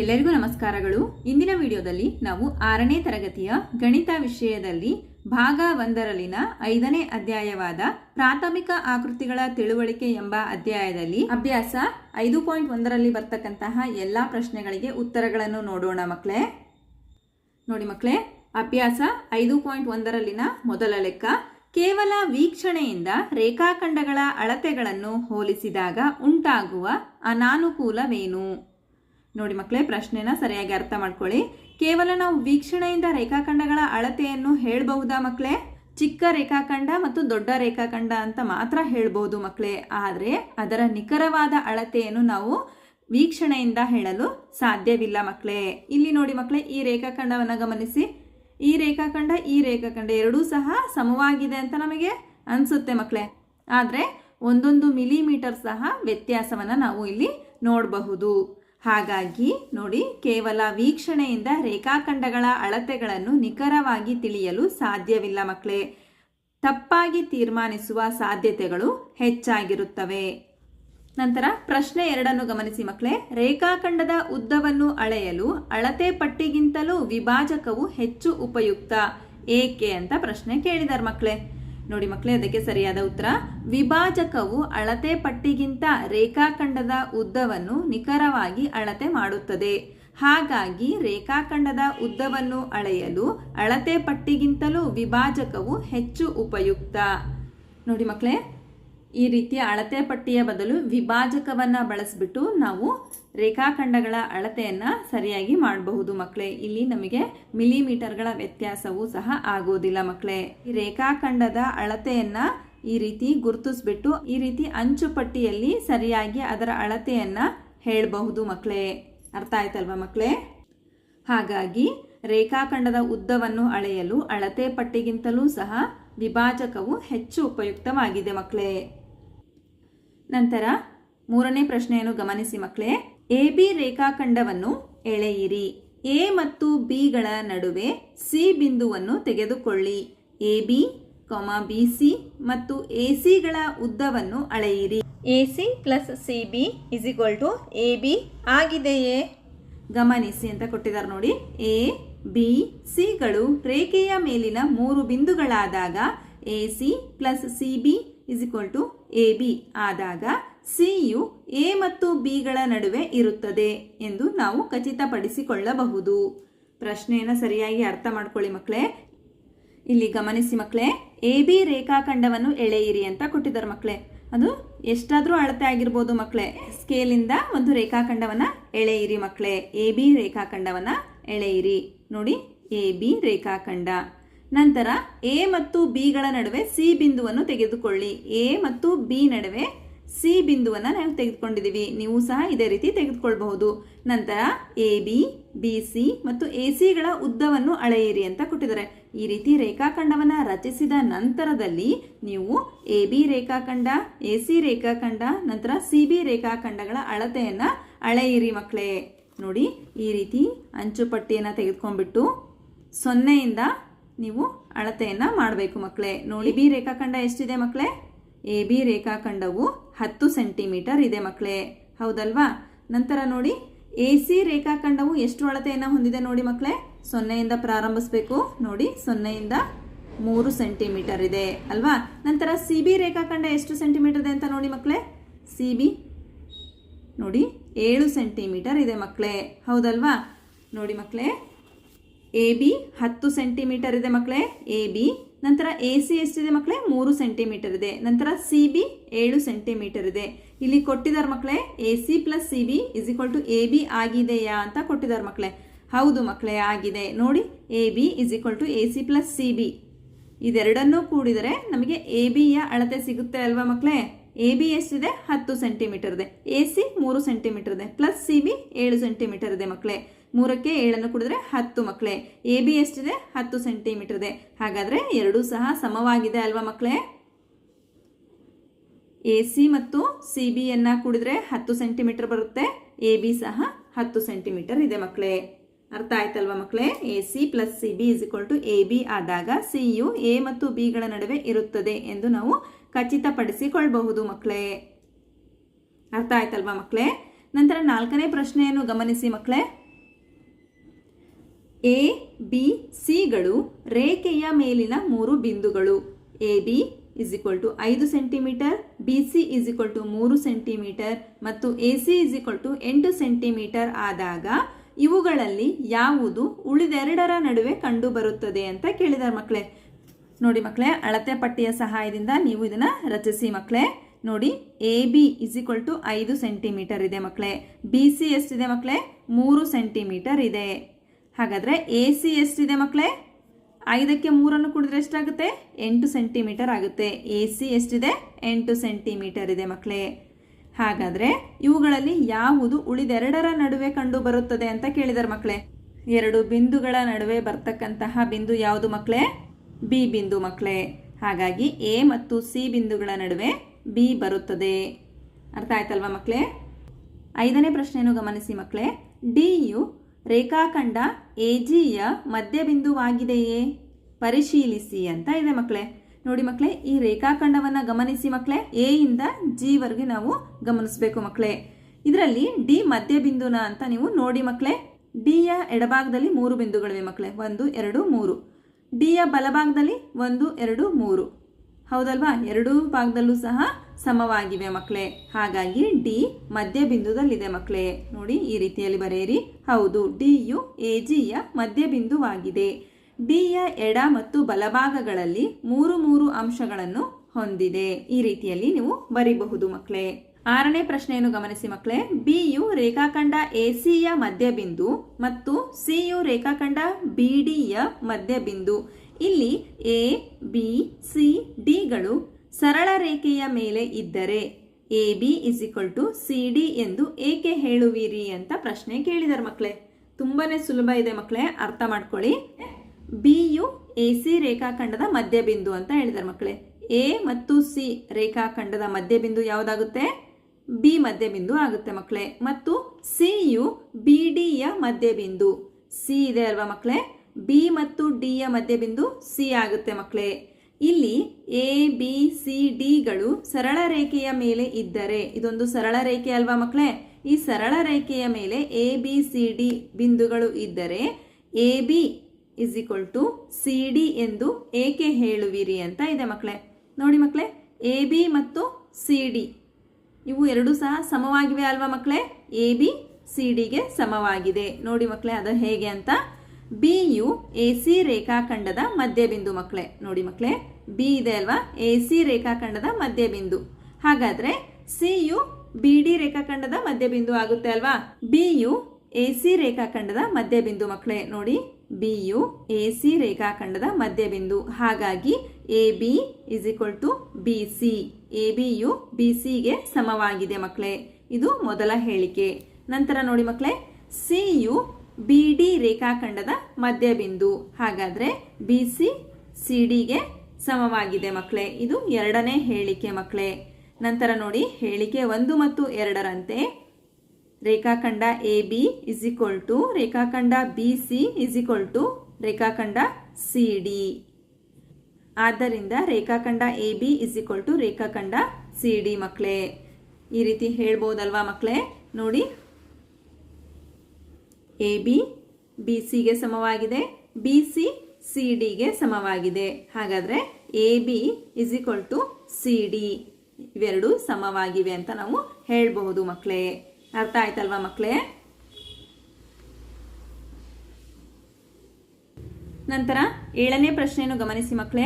ಎಲ್ಲರಿಗೂ ನಮಸ್ಕಾರಗಳು. ಇಂದಿನ ವಿಡಿಯೋದಲ್ಲಿ ನಾವು ಆರನೇ ತರಗತಿಯ ಗಣಿತ ವಿಷಯದಲ್ಲಿ ಭಾಗ ಒಂದರಲ್ಲಿನ ಐದನೇ ಅಧ್ಯಾಯವಾದ ಪ್ರಾಥಮಿಕ ಆಕೃತಿಗಳ ತಿಳುವಳಿಕೆ ಎಂಬ ಅಧ್ಯಾಯದಲ್ಲಿ ಅಭ್ಯಾಸ ಐದು ಪಾಯಿಂಟ್ ಒಂದರಲ್ಲಿ ಬರ್ತಕ್ಕಂತಹ ಎಲ್ಲ ಪ್ರಶ್ನೆಗಳಿಗೆ ಉತ್ತರಗಳನ್ನು ನೋಡೋಣ ಮಕ್ಕಳೇ ನೋಡಿ ಮಕ್ಕಳೇ ಅಭ್ಯಾಸ ಐದು ಪಾಯಿಂಟ್ ಒಂದರಲ್ಲಿನ ಮೊದಲ ಲೆಕ್ಕ ಕೇವಲ ವೀಕ್ಷಣೆಯಿಂದ ರೇಖಾಖಂಡಗಳ ಅಳತೆಗಳನ್ನು ಹೋಲಿಸಿದಾಗ ಉಂಟಾಗುವ ಅನಾನುಕೂಲವೇನು? ನೋಡಿ ಮಕ್ಕಳೇ, ಪ್ರಶ್ನೆನ ಸರಿಯಾಗಿ ಅರ್ಥ ಮಾಡ್ಕೊಳ್ಳಿ. ಕೇವಲ ನಾವು ವೀಕ್ಷಣೆಯಿಂದ ರೇಖಾಖಂಡಗಳ ಅಳತೆಯನ್ನು ಹೇಳಬಹುದಾ ಮಕ್ಕಳೇ? ಚಿಕ್ಕ ರೇಖಾಖಂಡ ಮತ್ತು ದೊಡ್ಡ ರೇಖಾಖಂಡ ಅಂತ ಮಾತ್ರ ಹೇಳ್ಬೋದು ಮಕ್ಕಳೇ. ಆದರೆ ಅದರ ನಿಖರವಾದ ಅಳತೆಯನ್ನು ನಾವು ವೀಕ್ಷಣೆಯಿಂದ ಹೇಳಲು ಸಾಧ್ಯವಿಲ್ಲ ಮಕ್ಕಳೇ. ಇಲ್ಲಿ ನೋಡಿ ಮಕ್ಕಳೇ, ಈ ರೇಖಾಖಂಡವನ್ನು ಗಮನಿಸಿ. ಈ ರೇಖಾಖಂಡ ಈ ರೇಖಾಖಂಡ ಎರಡೂ ಸಹ ಸಮವಾಗಿದೆ ಅಂತ ನಮಗೆ ಅನಿಸುತ್ತೆ ಮಕ್ಕಳೇ. ಆದರೆ ಒಂದೊಂದು ಮಿಲಿಮೀಟರ್ ಸಹ ವ್ಯತ್ಯಾಸವನ್ನು ನಾವು ಇಲ್ಲಿ ನೋಡಬಹುದು. ಹಾಗಾಗಿ ನೋಡಿ, ಕೇವಲ ವೀಕ್ಷಣೆಯಿಂದ ರೇಖಾಖಂಡಗಳ ಅಳತೆಗಳನ್ನು ನಿಖರವಾಗಿ ತಿಳಿಯಲು ಸಾಧ್ಯವಿಲ್ಲ ಮಕ್ಕಳೇ. ತಪ್ಪಾಗಿ ತೀರ್ಮಾನಿಸುವ ಸಾಧ್ಯತೆಗಳು ಹೆಚ್ಚಾಗಿರುತ್ತವೆ. ನಂತರ ಪ್ರಶ್ನೆ ಎರಡನ್ನು ಗಮನಿಸಿ ಮಕ್ಕಳೇ. ರೇಖಾಖಂಡದ ಉದ್ದವನ್ನು ಅಳೆಯಲು ಅಳತೆ ಪಟ್ಟಿಗಿಂತಲೂ ವಿಭಾಜಕವು ಹೆಚ್ಚು ಉಪಯುಕ್ತ. ಏಕೆ ಅಂತ ಪ್ರಶ್ನೆ ಕೇಳಿದಾರೆ ಮಕ್ಕಳೇ. ನೋಡಿ ಮಕ್ಕಳೇ ಅದಕ್ಕೆ ಸರಿಯಾದ ಉತ್ತರ. ವಿಭಾಜಕವು ಅಳತೆ ಪಟ್ಟಿಗಿಂತ ರೇಖಾಖಂಡದ ಉದ್ದವನ್ನು ನಿಖರವಾಗಿ ಅಳತೆ ಮಾಡುತ್ತದೆ. ಹಾಗಾಗಿ ರೇಖಾಖಂಡದ ಉದ್ದವನ್ನು ಅಳೆಯಲು ಅಳತೆ ಪಟ್ಟಿಗಿಂತಲೂ ವಿಭಾಜಕವು ಹೆಚ್ಚು ಉಪಯುಕ್ತ. ನೋಡಿ ಮಕ್ಕಳೇ ಈ ರೀತಿಯ ಅಳತೆ ಪಟ್ಟಿಯ ಬದಲು ವಿಭಾಜಕವನ್ನು ಬಳಸಿಬಿಟ್ಟು ನಾವು ರೇಖಾಖಂಡಗಳ ಅಳತೆಯನ್ನು ಸರಿಯಾಗಿ ಮಾಡಬಹುದು ಮಕ್ಕಳೇ ಇಲ್ಲಿ ನಮಗೆ ಮಿಲಿಮೀಟರ್ಗಳ ವ್ಯತ್ಯಾಸವೂ ಸಹ ಆಗೋದಿಲ್ಲ ಮಕ್ಕಳೇ ರೇಖಾಖಂಡದ ಅಳತೆಯನ್ನು ಈ ರೀತಿ ಗುರುತಿಸ್ಬಿಟ್ಟು, ಈ ರೀತಿ ಅಂಚು ಪಟ್ಟಿಯಲ್ಲಿ ಸರಿಯಾಗಿ ಅದರ ಅಳತೆಯನ್ನು ಹೇಳಬಹುದು ಮಕ್ಕಳೇ ಅರ್ಥ ಆಯ್ತಲ್ವಾ ಮಕ್ಕಳೇ ಹಾಗಾಗಿ ರೇಖಾಖಂಡದ ಉದ್ದವನ್ನು ಅಳೆಯಲು ಅಳತೆ ಪಟ್ಟಿಗಿಂತಲೂ ಸಹ ವಿಭಾಜಕವು ಹೆಚ್ಚು ಉಪಯುಕ್ತವಾಗಿದೆ ಮಕ್ಕಳೇ ನಂತರ ಮೂರನೇ ಪ್ರಶ್ನೆಯನ್ನು ಗಮನಿಸಿ ಮಕ್ಕಳೇ ಎ, ಬಿ ರೇಖಾಖಂಡವನ್ನು ಎಳೆಯಿರಿ. ಎ ಮತ್ತು ಬಿಗಳ ನಡುವೆ ಸಿ ಬಿಂದುವನ್ನು ತೆಗೆದುಕೊಳ್ಳಿ. A, B, comma, B, C ಮತ್ತು ಎ ಸಿಗಳ ಉದ್ದವನ್ನು ಅಳೆಯಿರಿ. A, C plus C, B is equal to A, B ಆಗಿದೆಯೇ? ಗಮನಿಸಿ ಅಂತ ಕೊಟ್ಟಿದ್ದಾರೆ ನೋಡಿ. ಎ, ಬಿ ಸಿಗಳು ರೇಖೆಯ ಮೇಲಿನ ಮೂರು ಬಿಂದುಗಳಾದಾಗ A, C plus C, B is equal to A B ಆದಾಗ ಸಿ ಯು ಎ ಮತ್ತು ಬಿಗಳ ನಡುವೆ ಇರುತ್ತದೆ ಎಂದು ನಾವು ಖಚಿತಪಡಿಸಿಕೊಳ್ಳಬಹುದು. ಪ್ರಶ್ನೆಯನ್ನು ಸರಿಯಾಗಿ ಅರ್ಥ ಮಾಡ್ಕೊಳ್ಳಿ ಮಕ್ಕಳೇ. ಇಲ್ಲಿ ಗಮನಿಸಿ ಮಕ್ಕಳೇ ಎ ಬಿ ರೇಖಾಖಂಡವನ್ನು ಎಳೆಯಿರಿ ಅಂತ ಕೊಟ್ಟಿದ್ದಾರೆ ಮಕ್ಕಳೇ. ಅದು ಎಷ್ಟಾದರೂ ಅಳತೆ ಆಗಿರ್ಬೋದು ಮಕ್ಕಳೇ. ಸ್ಕೇಲಿಂದ ಒಂದು ರೇಖಾಖಂಡವನ್ನು ಎಳೆಯಿರಿ ಮಕ್ಕಳೇ. ಎ ಬಿ ರೇಖಾಖಂಡವನ್ನು ಎಳೆಯಿರಿ. ನೋಡಿ ಎ ಬಿ ರೇಖಾಖಂಡ. ನಂತರ ಎ ಮತ್ತು ಬಿಗಳ ನಡುವೆ ಸಿ ಬಿಂದುವನ್ನು ತೆಗೆದುಕೊಳ್ಳಿ. ಎ ಮತ್ತು ಬಿ ನಡುವೆ ಸಿ ಬಿಂದುವನ್ನು ನಾವು ತೆಗೆದುಕೊಂಡಿದ್ದೀವಿ. ನೀವು ಸಹ ಇದೇ ರೀತಿ ತೆಗೆದುಕೊಳ್ಬಹುದು. ನಂತರ ಎ ಬಿ ಬಿ ಸಿ ಮತ್ತು ಎ ಸಿಗಳ ಉದ್ದವನ್ನು ಅಳೆಯಿರಿ ಅಂತ ಕೊಟ್ಟಿದ್ದಾರೆ. ಈ ರೀತಿ ರೇಖಾಖಂಡವನ್ನು ರಚಿಸಿದ ನಂತರದಲ್ಲಿ ನೀವು ಎ ಬಿ ರೇಖಾಖಂಡ ಎ ಸಿ ರೇಖಾಖಂಡ, ನಂತರ ಸಿ ಬಿ ರೇಖಾಖಂಡಗಳ ಅಳತೆಯನ್ನು ಅಳೆಯಿರಿ ಮಕ್ಕಳೇ. ನೋಡಿ, ಈ ರೀತಿ ಅಂಚುಪಟ್ಟಿಯನ್ನು ತೆಗೆದುಕೊಂಡ್ಬಿಟ್ಟು ಸೊನ್ನೆಯಿಂದ ನೀವು ಅಳತೆಯನ್ನು ಮಾಡಬೇಕು ಮಕ್ಕಳೇ ನೋಡಿ, ಬಿ ರೇಖಾಖಂಡ ಎಷ್ಟಿದೆ ಮಕ್ಕಳೇ ಎ, ಬಿ ರೇಖಾಖಂಡವು ಹತ್ತು ಸೆಂಟಿಮೀಟರ್ ಇದೆ ಮಕ್ಕಳೇ ಹೌದಲ್ವಾ? ನಂತರ ನೋಡಿ, ಎ, ಸಿ ರೇಖಾಖಂಡವು ಎಷ್ಟು ಅಳತೆಯನ್ನು ಹೊಂದಿದೆ ನೋಡಿ ಮಕ್ಕಳೇ ಸೊನ್ನೆಯಿಂದ ಪ್ರಾರಂಭಿಸಬೇಕು. ನೋಡಿ, ಸೊನ್ನೆಯಿಂದ ಮೂರು ಸೆಂಟಿಮೀಟರ್ ಇದೆ. ಅಲ್ವಾ? ನಂತರ ಸಿ ಬಿ ರೇಖಾಖಂಡ ಎಷ್ಟು ಸೆಂಟಿಮೀಟರ್ ಇದೆ ಅಂತ ನೋಡಿ ಮಕ್ಕಳೇ ಸಿ ಬಿ, ನೋಡಿ, ಏಳು ಸೆಂಟಿಮೀಟರ್ ಇದೆ ಮಕ್ಕಳೇ ಹೌದಲ್ವಾ? ನೋಡಿ ಮಕ್ಕಳೇ ಎ ಬಿ ಹತ್ತು ಸೆಂಟಿಮೀಟರ್ ಇದೆ ಮಕ್ಕಳೇ ಎ ಬಿ ನಂತರ ಎ ಸಿ ಎಷ್ಟಿದೆ ಮಕ್ಕಳೇ ಮೂರು ಸೆಂಟಿಮೀಟರ್ ಇದೆ. ನಂತರ ಸಿ ಬಿ ಏಳು ಸೆಂಟಿಮೀಟರ್ ಇದೆ. ಇಲ್ಲಿ ಕೊಟ್ಟಿದ್ದಾರೆ ಮಕ್ಕಳೇ A C plus C B is equal to A B ಆಗಿದೆಯಾ ಅಂತ ಕೊಟ್ಟಿದ್ದಾರೆ ಮಕ್ಕಳೇ ಹೌದು ಮಕ್ಕಳೇ ಆಗಿದೆ. ನೋಡಿ A B is equal to A C plus C B ಇದೆರಡನ್ನೂ ಕೂಡಿದರೆ ನಮಗೆ ಎ ಬಿಯ ಅಳತೆ ಸಿಗುತ್ತೆ ಅಲ್ವಾ ಮಕ್ಕಳೇ ಎ ಬಿ ಎಷ್ಟಿದೆ? ಹತ್ತು ಸೆಂಟಿಮೀಟರ್ ಇದೆ. ಎ ಸಿ ಮೂರು ಸೆಂಟಿಮೀಟರ್ ಇದೆ. ಪ್ಲಸ್ ಸಿ ಬಿ ಏಳು ಸೆಂಟಿಮೀಟರ್ ಇದೆ ಮಕ್ಕಳೇ ಮೂರಕ್ಕೆ ಏಳನ್ನು ಕುಡಿದ್ರೆ ಹತ್ತು ಮಕ್ಕಳೇ ಎ ಬಿ ಎಷ್ಟಿದೆ? ಹತ್ತು ಸೆಂಟಿಮೀಟರ್ ಇದೆ. ಹಾಗಾದರೆ ಎರಡೂ ಸಹ ಸಮವಾಗಿದೆ ಅಲ್ವಾ ಮಕ್ಕಳೇ ಎ ಸಿ ಮತ್ತು ಸಿ ಬಿಯನ್ನು ಕುಡಿದ್ರೆ ಹತ್ತು ಸೆಂಟಿಮೀಟರ್ ಬರುತ್ತೆ. ಎ ಬಿ ಸಹ ಹತ್ತು ಸೆಂಟಿಮೀಟರ್ ಇದೆ ಮಕ್ಕಳೇ ಅರ್ಥ ಆಯ್ತಲ್ವಾ ಮಕ್ಕಳೇ A C plus C B is equal to A B ಆದಾಗ ಸಿ ಯು ಎ ಮತ್ತು ಬಿಗಳ ನಡುವೆ ಇರುತ್ತದೆ ಎಂದು ನಾವು ಖಚಿತಪಡಿಸಿಕೊಳ್ಳಬಹುದು ಮಕ್ಕಳೇ ಅರ್ಥ ಆಯ್ತಲ್ವಾ ಮಕ್ಕಳೇ ನಂತರ ನಾಲ್ಕನೇ ಪ್ರಶ್ನೆಯನ್ನು ಗಮನಿಸಿ ಮಕ್ಕಳೇ ಎ ಬಿ ಸಿಗಳು ರೇಖೆಯ ಮೇಲಿನ ಮೂರು ಬಿಂದುಗಳು. A B is equal to ಐದು centimetre B C is equal to ಮೂರು ಸೆಂಟಿಮೀಟರ್ ಮತ್ತು A C is equal to ಎಂಟು ಸೆಂಟಿಮೀಟರ್ ಆದಾಗ ಇವುಗಳಲ್ಲಿ ಯಾವುದು ಉಳಿದೆರಡರ ನಡುವೆ ಕಂಡುಬರುತ್ತದೆ ಅಂತ ಕೇಳಿದಾರೆ ಮಕ್ಕಳೇ ನೋಡಿ ಮಕ್ಕಳೇ ಅಳತೆ ಪಟ್ಟಿಯ ಸಹಾಯದಿಂದ ನೀವು ಇದನ್ನು ರಚಿಸಿ ಮಕ್ಕಳೇ ನೋಡಿ A B is equal to ಐದು ಸೆಂಟಿಮೀಟರ್ ಇದೆ ಮಕ್ಕಳೇ ಬಿ ಸಿ ಎಷ್ಟಿದೆ ಮಕ್ಕಳೇ ಮೂರು ಸೆಂಟಿಮೀಟರ್ ಇದೆ. ಹಾಗಾದರೆ ಎ ಸಿ ಎಷ್ಟಿದೆ ಮಕ್ಕಳೇ ಐದಕ್ಕೆ ಮೂರನ್ನು ಕುಡಿದ್ರೆ ಎಷ್ಟಾಗುತ್ತೆ? ಎಂಟು ಸೆಂಟಿಮೀಟರ್ ಆಗುತ್ತೆ. ಎ ಸಿ ಎಷ್ಟಿದೆ? ಎಂಟು ಸೆಂಟಿಮೀಟರ್ ಇದೆ ಮಕ್ಕಳೇ ಹಾಗಾದರೆ ಇವುಗಳಲ್ಲಿ ಯಾವುದು ಉಳಿದೆರಡರ ನಡುವೆ ಕಂಡು ಬರುತ್ತದೆ ಅಂತ ಕೇಳಿದಾರೆ ಮಕ್ಕಳೇ ಎರಡು ಬಿಂದುಗಳ ನಡುವೆ ಬರ್ತಕ್ಕಂತಹ ಬಿಂದು ಯಾವುದು ಮಕ್ಕಳೇ ಬಿ ಬಿಂದು ಮಕ್ಕಳೇ ಹಾಗಾಗಿ ಎ ಮತ್ತು ಸಿ ಬಿಂದುಗಳ ನಡುವೆ ಬಿ ಬರುತ್ತದೆ. ಅರ್ಥ ಆಯ್ತಲ್ವಾ ಮಕ್ಕಳೇ ಐದನೇ ಪ್ರಶ್ನೆಯನ್ನು ಗಮನಿಸಿ ಮಕ್ಕಳೇ ಡಿ ಯು ರೇಖಾಖಂಡ ಎ ಜಿಯ ಮಧ್ಯಬಿಂದುವಾಗಿದೆಯೇ? ಪರಿಶೀಲಿಸಿ ಅಂತ ಇದೆ ಮಕ್ಕಳೇ ನೋಡಿ ಮಕ್ಕಳೇ ಈ ರೇಖಾಖಂಡವನ್ನು ಗಮನಿಸಿ ಮಕ್ಕಳೇ ಎ ಇಂದ ಜಿವರೆಗೆ ನಾವು ಗಮನಿಸಬೇಕು ಮಕ್ಕಳೇ ಇದರಲ್ಲಿ ಡಿ ಮಧ್ಯಬಿಂದುನ ಅಂತ ನೀವು ನೋಡಿ ಮಕ್ಕಳೇ ಡಿಯ ಎಡಭಾಗದಲ್ಲಿ ಮೂರು ಬಿಂದುಗಳಿವೆ ಮಕ್ಕಳೇ ಒಂದು, ಎರಡು, ಮೂರು. ಡಿಯ ಬಲಭಾಗದಲ್ಲಿ ಒಂದು, ಎರಡು, ಮೂರು. ಹೌದಲ್ವಾ? ಎರಡೂ ಭಾಗದಲ್ಲೂ ಸಹ ಸಮವಾಗಿವೆ ಮಕ್ಕಳೇ ಹಾಗಾಗಿ ಡಿ ಮಧ್ಯ ಬಿಂದುದಲ್ಲಿದೆ ಮಕ್ಕಳೇ ನೋಡಿ ಈ ರೀತಿಯಲ್ಲಿ ಬರೆಯಿರಿ. ಹೌದು ಡಿ ಯು ಎ ಜಿಯ ಮಧ್ಯ ಬಿಂದುವಾಗಿದೆ ಡಿಯ ಎಡ ಮತ್ತು ಬಲಭಾಗಗಳಲ್ಲಿ ಮೂರು ಮೂರು ಅಂಶಗಳನ್ನು ಹೊಂದಿದೆ. ಈ ರೀತಿಯಲ್ಲಿ ನೀವು ಬರಿಬಹುದು ಮಕ್ಕಳೇ ಆರನೇ ಪ್ರಶ್ನೆಯನ್ನು ಗಮನಿಸಿ ಮಕ್ಕಳೇ ಬಿ ಯು ರೇಖಾಖಂಡ ಎ ಸಿಯ ಮಧ್ಯಬಿಂದು ಮತ್ತು ಸಿ ಯು ರೇಖಾಖಂಡ ಬಿ ಡಿಯ ಮಧ್ಯಬಿಂದು. ಇಲ್ಲಿ ಎ ಬಿ ಸಿ ಡಿಗಳು ಸರಳ ರೇಖೆಯ ಮೇಲೆ ಇದ್ದರೆ A B is equal to C D ಎಂದು ಏಕೆ ಹೇಳುವಿರಿ ಅಂತ ಪ್ರಶ್ನೆ ಕೇಳಿದಾರೆ ಮಕ್ಕಳೇ ತುಂಬಾ ಸುಲಭ ಇದೆ ಮಕ್ಕಳೇ ಅರ್ಥ ಮಾಡ್ಕೊಳ್ಳಿ. ಬಿ ಯು ಎ ಸಿ ರೇಖಾಖಂಡದ ಮಧ್ಯಬಿಂದು ಅಂತ ಹೇಳಿದಾರೆ ಮಕ್ಕಳೇ ಎ ಮತ್ತು ಸಿ ರೇಖಾಖಂಡದ ಮಧ್ಯಬಿಂದು ಯಾವುದಾಗುತ್ತೆ? ಬಿ ಮಧ್ಯಬಿಂದು ಆಗುತ್ತೆ ಮಕ್ಕಳೇ ಮತ್ತು ಸಿ ಯು ಬಿ ಡಿಯ ಮಧ್ಯಬಿಂದು. ಸಿ ಇದೆ ಅಲ್ವಾ ಮಕ್ಕಳೇ ಬಿ ಮತ್ತು ಡಿಯ ಮಧ್ಯಬಿಂದು ಸಿ ಆಗುತ್ತೆ ಮಕ್ಕಳೇ. ಇಲ್ಲಿ ಎ ಬಿ ಸಿ ಡಿಗಳು ಸರಳ ರೇಖೆಯ ಮೇಲೆ ಇದ್ದರೆ, ಇದೊಂದು ಸರಳ ರೇಖೆ ಅಲ್ವಾ ಮಕ್ಕಳೇ? ಈ ಸರಳ ರೇಖೆಯ ಮೇಲೆ ಎ ಬಿ ಸಿ ಡಿ ಬಿಂದುಗಳು ಇದ್ದರೆ A B is equal to C D ಎಂದು ಏಕೆ ಹೇಳುವಿರಿ ಅಂತ ಇದೆ ಮಕ್ಕಳೇ. ನೋಡಿ ಮಕ್ಕಳೇ ಎ ಬಿ ಮತ್ತು ಸಿ ಡಿ ಇವು ಎರಡು ಸಹ ಸಮವಾಗಿವೆ ಅಲ್ವಾ ಮಕ್ಕಳೇ? ಎ ಬಿ ಸಿ ಡಿಗೆ ಸಮವಾಗಿದೆ. ನೋಡಿ ಮಕ್ಕಳೇ, ಅದು ಹೇಗೆ ಅಂತ ಬಿ ಯು ಎ ಸಿ ರೇಖಾಖಂಡದ ಮಧ್ಯಬಿಂದು ಮಕ್ಕಳೇ. ನೋಡಿ ಮಕ್ಕಳೇ ಬಿ ಇದೆ ಅಲ್ವಾ? ಎ ಸಿ ರೇಖಾಖಂಡದ ಮಧ್ಯಬಿಂದು. ಹಾಗಾದ್ರೆ ಸಿ ಯು ಬಿ ಡಿ ರೇಖಾಖಂಡದ ಮಧ್ಯಬಿಂದು ಆಗುತ್ತೆ ಅಲ್ವಾ? ಬಿ ಯು ಎ ಸಿ ರೇಖಾಖಂಡದ ಮಧ್ಯಬಿಂದು ಮಕ್ಕಳೇ. ನೋಡಿ ಬಿ ಯು ಎ ಸಿ ರೇಖಾಖಂಡದ ಮಧ್ಯಬಿಂದು. ಹಾಗಾಗಿ A B is equal to B C A B you B ಸಿಗೆ ಸಮವಾಗಿದೆ ಮಕ್ಕಳೇ. ಇದು ಮೊದಲ ಹೇಳಿಕೆ. ನಂತರ ನೋಡಿ ಮಕ್ಕಳೇ ಸಿ ಯು ಬಿ ಡಿ ರೇಖಾಖಂಡದ ಮಧ್ಯಬಿಂದು. ಹಾಗಾದ್ರೆ ಬಿ, ಸಿ ಸಿ ಡಿಗೆ ಸಮವಾಗಿದೆ ಮಕ್ಕಳೇ ಇದು ಎರಡನೇ ಹೇಳಿಕೆ ಮಕ್ಕಳೇ ನಂತರ ನೋಡಿ, ಹೇಳಿಕೆ ಒಂದು ಮತ್ತು ಎರಡರಂತೆ. ರೇಖಾಖಂಡ A, B is equal to ರೇಖಾಖಂಡ B, C is equal to ರೇಖಾಖಂಡ C, D. ಆದ್ದರಿಂದ ರೇಖಾಖಂಡ A, B is equal to ರೇಖಾಖಂಡ C, D ಮಕ್ಕಳೇ ಈ ರೀತಿ ಹೇಳ್ಬೋದಲ್ವಾ ಮಕ್ಕಳೇ ನೋಡಿ ಎ ಬಿ ಬಿ ಸಿಗೆ ಸಮವಾಗಿದೆ. ಬಿ ಸಿ ಸಿ ಡಿಗೆ ಸಮವಾಗಿದೆ. ಹಾಗಾದರೆ A B is equal to C D ಇವೆರಡು ಸಮವಾಗಿವೆ ಅಂತ ನಾವು ಹೇಳಬಹುದು ಮಕ್ಕಳೇ ಅರ್ಥ ಆಯ್ತಲ್ವಾ ಮಕ್ಕಳೇ ನಂತರ ಏಳನೇ ಪ್ರಶ್ನೆಯನ್ನು ಗಮನಿಸಿ ಮಕ್ಕಳೇ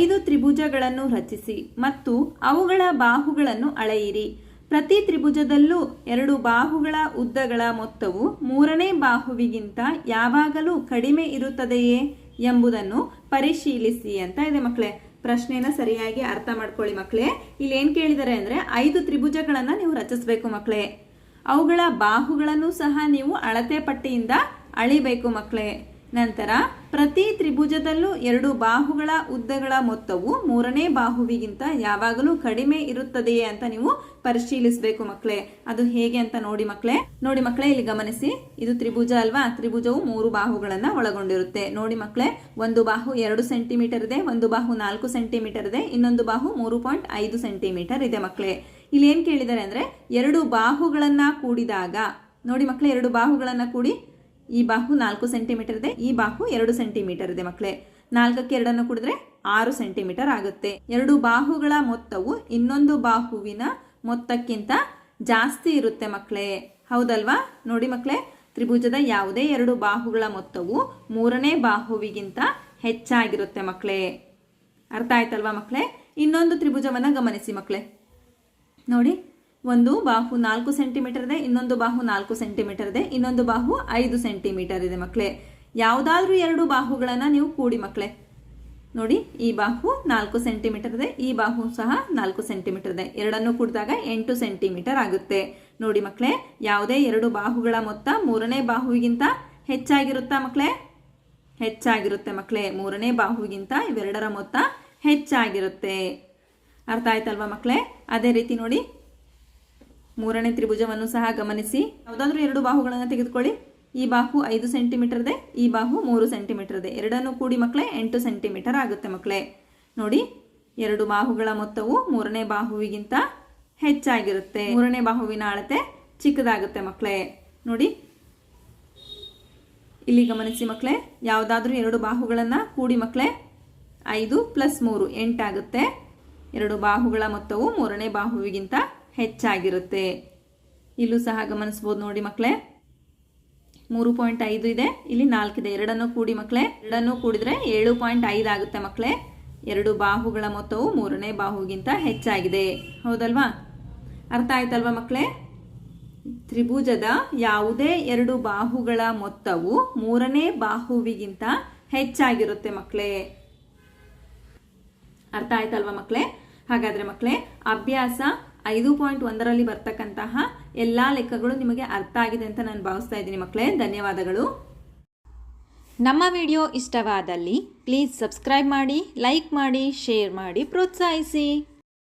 ಐದು ತ್ರಿಭುಜಗಳನ್ನು ರಚಿಸಿ ಮತ್ತು ಅವುಗಳ ಬಾಹುಗಳನ್ನು ಅಳೆಯಿರಿ. ಪ್ರತಿ ತ್ರಿಭುಜದಲ್ಲೂ ಎರಡು ಬಾಹುಗಳ ಉದ್ದಗಳ ಮೊತ್ತವು ಮೂರನೇ ಬಾಹುವಿಗಿಂತ ಯಾವಾಗಲೂ ಕಡಿಮೆ ಇರುತ್ತದೆಯೇ ಎಂಬುದನ್ನು ಪರಿಶೀಲಿಸಿ ಅಂತ ಇದೆ ಮಕ್ಕಳೇ. ಪ್ರಶ್ನೆನ ಸರಿಯಾಗಿ ಅರ್ಥ ಮಾಡ್ಕೊಳ್ಳಿ ಮಕ್ಕಳೇ. ಇಲ್ಲಿ ಏನು ಕೇಳಿದ್ದಾರೆ ಅಂದರೆ ಐದು ತ್ರಿಭುಜಗಳನ್ನು ನೀವು ರಚಿಸಬೇಕು ಮಕ್ಕಳೇ. ಅವುಗಳ ಬಾಹುಗಳನ್ನು ಸಹ ನೀವು ಅಳತೆ ಪಟ್ಟಿಯಿಂದ ಅಳಿಬೇಕು ಮಕ್ಕಳೇ. ನಂತರ ಪ್ರತಿ ತ್ರಿಭುಜದಲ್ಲೂ ಎರಡು ಬಾಹುಗಳ ಉದ್ದಗಳ ಮೊತ್ತವು ಮೂರನೇ ಬಾಹುವಿಗಿಂತ ಯಾವಾಗಲೂ ಕಡಿಮೆ ಇರುತ್ತದೆಯೇ ಅಂತ ನೀವು ಪರಿಶೀಲಿಸಬೇಕು ಮಕ್ಕಳೇ. ಅದು ಹೇಗೆ ಅಂತ ನೋಡಿ ಮಕ್ಕಳೇ. ನೋಡಿ ಮಕ್ಕಳೇ, ಇಲ್ಲಿ ಗಮನಿಸಿ. ಇದು ತ್ರಿಭುಜ ಅಲ್ವಾ? ತ್ರಿಭುಜವು ಮೂರು ಬಾಹುಗಳನ್ನು ಒಳಗೊಂಡಿರುತ್ತೆ. ನೋಡಿ ಮಕ್ಕಳೇ, ಒಂದು ಬಾಹು ಎರಡು ಸೆಂಟಿಮೀಟರ್ ಇದೆ, ಒಂದು ಬಾಹು ನಾಲ್ಕು ಸೆಂಟಿಮೀಟರ್ ಇದೆ, ಇನ್ನೊಂದು ಬಾಹು ಮೂರು ಪಾಯಿಂಟ್ ಐದು ಸೆಂಟಿಮೀಟರ್ ಇದೆ ಮಕ್ಕಳೇ. ಇಲ್ಲಿ ಏನು ಕೇಳಿದ್ದಾರೆ ಅಂದರೆ, ಎರಡು ಬಾಹುಗಳನ್ನು ಕೂಡಿದಾಗ, ನೋಡಿ ಮಕ್ಕಳೇ, ಎರಡು ಬಾಹುಗಳನ್ನು ಕೂಡಿ ಈ ಬಾಹು ನಾಲ್ಕು ಸೆಂಟಿಮೀಟರ್ ಇದೆ. ಈ ಬಾಹು ಎರಡು ಸೆಂಟಿಮೀಟರ್ ಇದೆ ಮಕ್ಕಳೇ ನಾಲ್ಕಕ್ಕೆ ಎರಡನ್ನು ಕುಡಿದ್ರೆ ಆರು ಸೆಂಟಿಮೀಟರ್ ಆಗುತ್ತೆ. ಎರಡು ಬಾಹುಗಳ ಮೊತ್ತವು ಇನ್ನೊಂದು ಬಾಹುವಿನ ಮೊತ್ತಕ್ಕಿಂತ ಜಾಸ್ತಿ ಇರುತ್ತೆ ಮಕ್ಕಳೇ ಹೌದಲ್ವಾ? ನೋಡಿ ಮಕ್ಕಳೇ ತ್ರಿಭುಜದ ಯಾವುದೇ ಎರಡು ಬಾಹುಗಳ ಮೊತ್ತವು ಮೂರನೇ ಬಾಹುವಿಗಿಂತ ಹೆಚ್ಚಾಗಿರುತ್ತೆ ಮಕ್ಕಳೇ ಅರ್ಥ ಆಯ್ತಲ್ವಾ ಮಕ್ಕಳೇ ಇನ್ನೊಂದು ತ್ರಿಭುಜವನ್ನು ಗಮನಿಸಿ ಮಕ್ಕಳೇ ನೋಡಿ ಒಂದು ಬಾಹು ನಾಲ್ಕು ಸೆಂಟಿಮೀಟರ್ ಇದೆ, ಇನ್ನೊಂದು ಬಾಹು ನಾಲ್ಕು ಸೆಂಟಿಮೀಟರ್ ಇದೆ, ಇನ್ನೊಂದು ಬಾಹು ಐದು ಸೆಂಟಿಮೀಟರ್ ಇದೆ ಮಕ್ಕಳೇ ಯಾವುದಾದ್ರೂ ಎರಡು ಬಾಹುಗಳನ್ನು ನೀವು ಕೂಡಿ ಮಕ್ಕಳೇ ನೋಡಿ, ಈ ಬಾಹು ನಾಲ್ಕು ಸೆಂಟಿಮೀಟರ್ ಇದೆ, ಈ ಬಾಹು ಸಹ ನಾಲ್ಕು ಸೆಂಟಿಮೀಟರ್ ಇದೆ. ಎರಡನ್ನು ಕೂಡಿದಾಗ ಎಂಟು ಸೆಂಟಿಮೀಟರ್ ಆಗುತ್ತೆ. ನೋಡಿ ಮಕ್ಕಳೇ ಯಾವುದೇ ಎರಡು ಬಾಹುಗಳ ಮೊತ್ತ ಮೂರನೇ ಬಾಹುವಿಗಿಂತ ಹೆಚ್ಚಾಗಿರುತ್ತಾ ಮಕ್ಕಳೇ ಹೆಚ್ಚಾಗಿರುತ್ತೆ ಮಕ್ಕಳೇ ಮೂರನೇ ಬಾಹುವಿಗಿಂತ ಇವೆರಡರ ಮೊತ್ತ ಹೆಚ್ಚಾಗಿರುತ್ತೆ. ಅರ್ಥ ಆಯ್ತಲ್ವಾ ಮಕ್ಕಳೇ ಅದೇ ರೀತಿ ನೋಡಿ ಮೂರನೇ ತ್ರಿಭುಜವನ್ನು ಸಹ ಗಮನಿಸಿ. ಯಾವುದಾದ್ರೂ ಎರಡು ಬಾಹುಗಳನ್ನು ತೆಗೆದುಕೊಳ್ಳಿ. ಈ ಬಾಹು ಐದು ಸೆಂಟಿಮೀಟರ್ ಇದೆ ಈ ಬಾಹು ಮೂರು ಸೆಂಟಿಮೀಟರ್ ಇದೆ ಎರಡನ್ನು ಕೂಡಿ ಮಕ್ಕಳೇ ಎಂಟು ಸೆಂಟಿಮೀಟರ್ ಆಗುತ್ತೆ ಮಕ್ಕಳೇ ನೋಡಿ, ಎರಡು ಬಾಹುಗಳ ಮೊತ್ತವು ಮೂರನೇ ಬಾಹುವಿಗಿಂತ ಹೆಚ್ಚಾಗಿರುತ್ತೆ. ಮೂರನೇ ಬಾಹುವಿನ ಅಳತೆ ಚಿಕ್ಕದಾಗುತ್ತೆ ಮಕ್ಕಳೇ ನೋಡಿ, ಇಲ್ಲಿ ಗಮನಿಸಿ ಮಕ್ಕಳೇ ಯಾವುದಾದ್ರೂ ಎರಡು ಬಾಹುಗಳನ್ನು ಕೂಡಿ ಮಕ್ಕಳೇ ಐದು ಪ್ಲಸ್ ಮೂರು ಎಂಟಾಗುತ್ತೆ. ಎರಡು ಬಾಹುಗಳ ಮೊತ್ತವು ಮೂರನೇ ಬಾಹುವಿಗಿಂತ ಹೆಚ್ಚಾಗಿರುತ್ತೆ. ಇಲ್ಲೂ ಸಹ ಗಮನಿಸ್ಬೋದು ನೋಡಿ ಮಕ್ಕಳೇ ಮೂರು ಪಾಯಿಂಟ್ ಐದು ಇದೆ. ಇಲ್ಲಿ ನಾಲ್ಕಿದೆ ಎರಡನ್ನು ಕೂಡಿ ಮಕ್ಕಳೇ ಎರಡನ್ನು ಕೂಡಿದ್ರೆ ಏಳು ಪಾಯಿಂಟ್ ಐದು ಆಗುತ್ತೆ ಮಕ್ಕಳೇ ಎರಡು ಬಾಹುಗಳ ಮೊತ್ತವು ಮೂರನೇ ಬಾಹುಗಿಂತ ಹೆಚ್ಚಾಗಿದೆ. ಹೌದಲ್ವಾ? ಅರ್ಥ ಆಯ್ತಲ್ವಾ ಮಕ್ಕಳೇ ತ್ರಿಭುಜದ ಯಾವುದೇ ಎರಡು ಬಾಹುಗಳ ಮೊತ್ತವು ಮೂರನೇ ಬಾಹುವಿಗಿಂತ ಹೆಚ್ಚಾಗಿರುತ್ತೆ ಮಕ್ಕಳೇ ಅರ್ಥ ಆಯ್ತಲ್ವಾ ಮಕ್ಕಳೇ ಹಾಗಾದ್ರೆ ಮಕ್ಕಳೇ ಅಭ್ಯಾಸ ಐದು ಪಾಯಿಂಟ್ ಒಂದರಲ್ಲಿ ಬರ್ತಕ್ಕಂತಹ ಎಲ್ಲ ಲೆಕ್ಕಗಳು ನಿಮಗೆ ಅರ್ಥ ಆಗಿದೆ ಅಂತ ನಾನು ಭಾವಿಸ್ತಾ ಇದ್ದೀನಿ ಮಕ್ಕಳೇ. ಧನ್ಯವಾದಗಳು. ನಮ್ಮ ವಿಡಿಯೋ ಇಷ್ಟವಾದಲ್ಲಿ ಪ್ಲೀಸ್ ಸಬ್ಸ್ಕ್ರೈಬ್ ಮಾಡಿ, ಲೈಕ್ ಮಾಡಿ, ಶೇರ್ ಮಾಡಿ, ಪ್ರೋತ್ಸಾಹಿಸಿ.